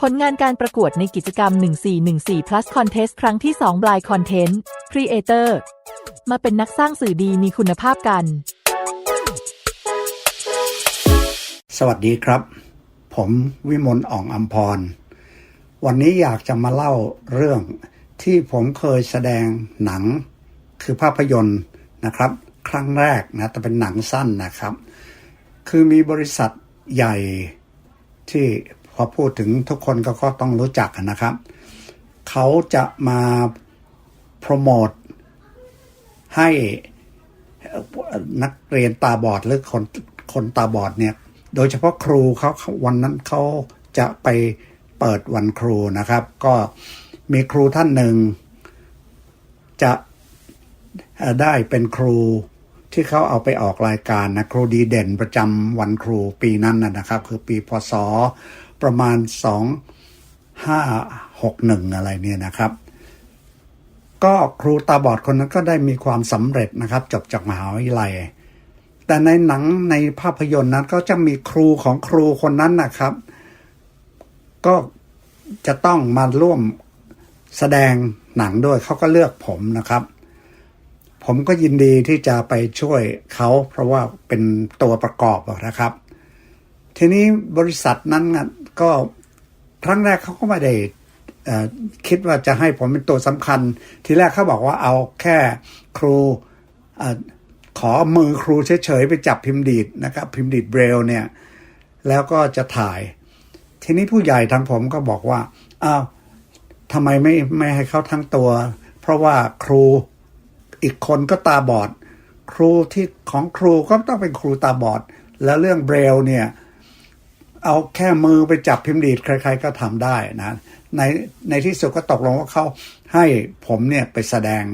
ผลงานการประกวดในกิจกรรม 1414 plus contest ครั้งที่ 2 Blind Content Creator มาเป็นนักสร้างสื่อดีมีคุณภาพกัน สวัสดีครับ ผมวิมลอ่องอัมพร วันนี้อยากจะมาเล่าเรื่องที่ผมเคยแสดงหนังคือภาพยนตร์นะครับ ครั้งแรกนะแต่เป็นหนังสั้นนะครับ คือมีบริษัทใหญ่ที่ พอพูดถึงทุกคนก็ก็ต้องรู้จักนะครับ เขาจะมาโปรโมทให้นักเรียนตาบอดหรือคนคนตาบอดเนี่ย โดยเฉพาะครูเขาวันนั้นเขาจะไปเปิดวันครูนะครับ ก็มีครูท่านหนึ่ง จะได้เป็นครูที่เขาเอาไปออกรายการนะครูดีเด่นประจำวันครูปีนั้นนะครับ คือปีพศ ประมาณ 2561 อะไรเนี่ยนะครับ ก็ครูตาบอดคนนั้นก็ได้มีความสำเร็จนะครับ จบจากมหาวิทยาลัย แต่ในหนังในภาพยนตร์นั้นก็จะมีครูของครูคนนั้นนะครับ ก็จะต้องมาร่วมแสดงหนังด้วยเขาก็เลือกผมนะครับ ผมก็ยินดีที่จะไปช่วยเขาเพราะว่าเป็นตัวประกอบนะครับ ทีนี้บริษัทนั้น ก็ครั้งแรกเขาก็ไม่ได้คิดว่าจะให้ผมเป็นตัวสำคัญ ทีแรกเขาบอกว่าเอาแค่ครูเอ่อขอมือครูเฉยๆไปจับพิมพ์ดีดนะครับพิมพ์ดีดเบรลเนี่ย แล้วก็จะถ่าย ทีนี้ผู้ใหญ่ทางผมก็บอกว่าอ้าวทำไมไม่ไม่ให้เขาทั้งตัว เพราะว่าครูอีกคนก็ตาบอด ครูที่ของครูก็ต้องเป็นครูตาบอด แล้วเรื่องเบรลเนี่ย เอาแค่มือไปจับพิมพ์ดีดใคร ๆ ก็ทำได้นะในในที่สุดก็ตกลงว่าเขาให้ผมเนี่ยไปแสดง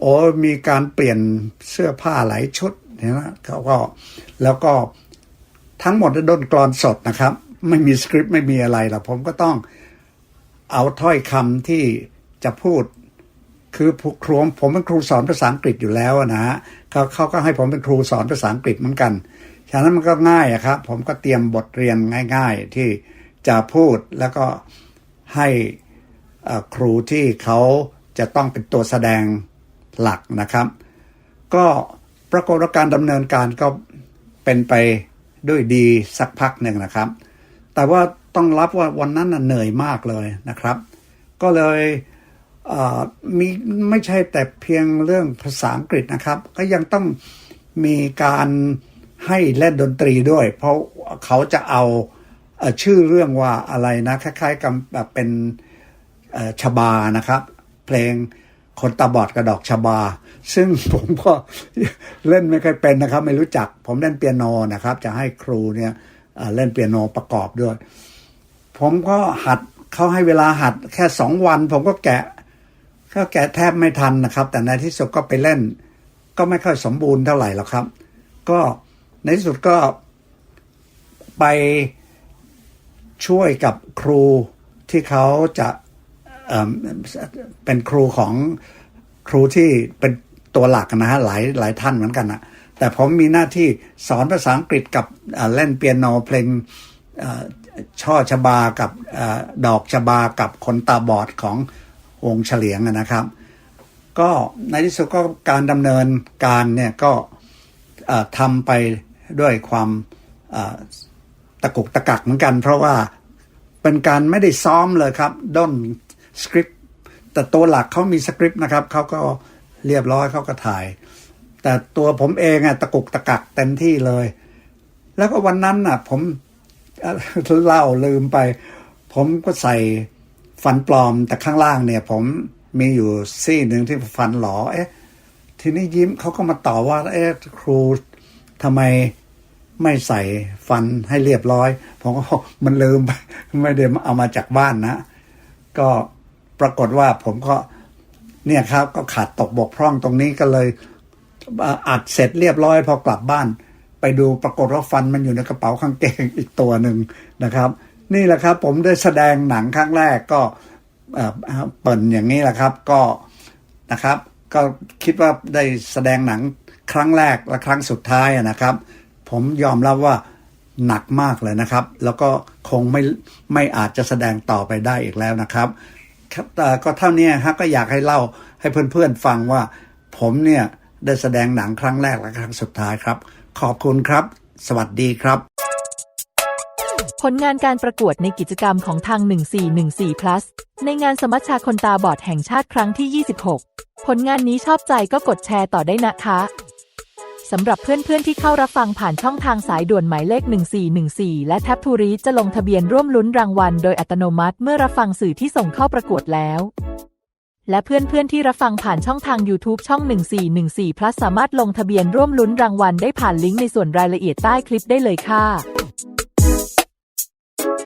โอ้มีการเปลี่ยนเสื้อผ้าหลายชุดเห็นไหมเขาก็แล้วก็ทั้งหมดดนกรอนสดนะครับ ไม่มีสคริปต์ไม่มีอะไรหรอกผมก็ต้องเอาถ้อยคำที่จะพูดคือผู้ครูผมเป็นครูสอนภาษาอังกฤษอยู่แล้วนะฮะเขาเขาก็ให้ผมเป็นครูสอนภาษาอังกฤษเหมือนกัน ฉะนั้นมันก็ง่ายอะครับ ผมก็เตรียมบทเรียนง่าย ๆ ที่จะพูดแล้วก็ให้ครูที่เขาจะต้องเป็นตัวแสดงหลักนะครับ ก็ปรากฏว่าการดำเนินการก็เป็นไปด้วยดีสักพักหนึ่งนะครับ แต่ว่าต้องรับว่าวันนั้นเหนื่อยมากเลยนะครับ ก็เลยเอ่อมีไม่ใช่แต่เพียงเรื่องภาษาอังกฤษนะครับ ก็ยังต้องมีการ ให้เล่นดนตรีด้วย เพราะเขาจะเอาชื่อเรื่องว่าอะไรนะ คล้ายๆกับแบบเป็นชบานะครับ เพลงคนตาบอดกระดอกชบา ซึ่งผมก็เล่นไม่เคอยเป็นนะครับ ไม่รู้จัก ผมเล่นเปียโนนะครับ จะให้ครูเนี่ยเอ่อเล่นเปียโนประกอบด้วย ผมก็หัดเขาให้เวลาหัดแค่สองวัน ผมก็แกะก็แกะแทบไม่ทันนะครับ แต่ในที่สุดก็ไปเล่น ก็ไม่ค่อยสมบูรณ์เท่าไหร่หรอกครับ ก็ ในที่สุดก็ไปช่วยกับครูที่เขาจะเเป็นครูของครูที่เป็นตัวหลักนะฮะหลายหลายท่านเหมือนกันนะแต่ผมมีหน้าที่สอนภาษาอังกฤษกับเล่นเปียโนเพลงช่อช่อชบากับอดอกชบากับคนตาบอดของวงเฉลียงอะนะครับ ก็ในที่สุดก็การดำเนินการเนี่ยก็ทำไป ด้วยความตะกุกตะกักเหมือนกัน เพราะว่าเป็นการไม่ได้ซ้อมเลยครับด้นสคริปต์แต่ตัวหลักเขามีสคริปต์นะครับเขาก็เรียบร้อยเขาก็ถ่าย แต่ตัวผมเองอะตะกุกตะกักเต็มที่เลย แล้วก็วันนั้นน่ะผมเอ่อเล่าลืมไป ผมก็ใส่ฟันปลอมแต่ข้างล่างเนี่ย ผมมีอยู่ซี่หนึ่งที่ฟันหลอเอ๊ะทีนี้ยิ้มเขาก็มาต่อว่า เอ๊ะครูทำไม ไม่ใส่ฟันให้เรียบร้อย ผมก็มันลืมไปไม่ได้เอามาจากบ้านนะ ก็ปรากฏว่าผมก็เนี่ยครับ ก็ขาดตกบกพร่องตรงนี้ก็เลยอัดเสร็จเรียบร้อย พอกลับบ้าน ไปดูปรากฏว่าฟันมันอยู่ในกระเป๋ากางเกงอีกตัวหนึ่งนะครับ นี่แหละครับ ผมได้แสดงหนังครั้งแรกก็เอ่อเปิดอย่างนี้แหละครับก็นะครับ ก็คิดว่าได้แสดงหนังครั้งแรกและครั้งสุดท้ายนะครับ ผมยอมรับว่าหนักมากเลยนะครับ แล้วก็คงไม่ไม่อาจจะแสดงต่อไปได้อีกแล้วนะครับแต่ก็เท่านี้ฮะก็อยากให้เล่าให้เพื่อนๆฟังว่า ผมเนี่ยได้แสดงหนังครั้งแรกและครั้งสุดท้ายครับ ขอบคุณครับ สวัสดีครับ ผลงานการประกวดในกิจกรรมของทาง 1414 plus ในงานสมัชชาคนตาบอดแห่งชาติครั้งที่ 26 ผลงานนี้ชอบใจก็กดแชร์ต่อได้นะคะ สำหรับเพื่อนๆที่เข้ารับฟังผ่านช่องทางสายด่วนหมายเลข 1414 และแท็บทูรีจะลงทะเบียนร่วมลุ้นรางวัลโดยอัตโนมัติเมื่อรับฟังสื่อที่ส่งเข้าประกวดแล้วและเพื่อนๆ ที่รับฟังผ่านช่องทาง YouTube ช่อง 1414 plus สามารถลงทะเบียนร่วมลุ้นรางวัลได้ผ่านลิงก์ในส่วนรายละเอียดใต้คลิปได้เลยค่ะ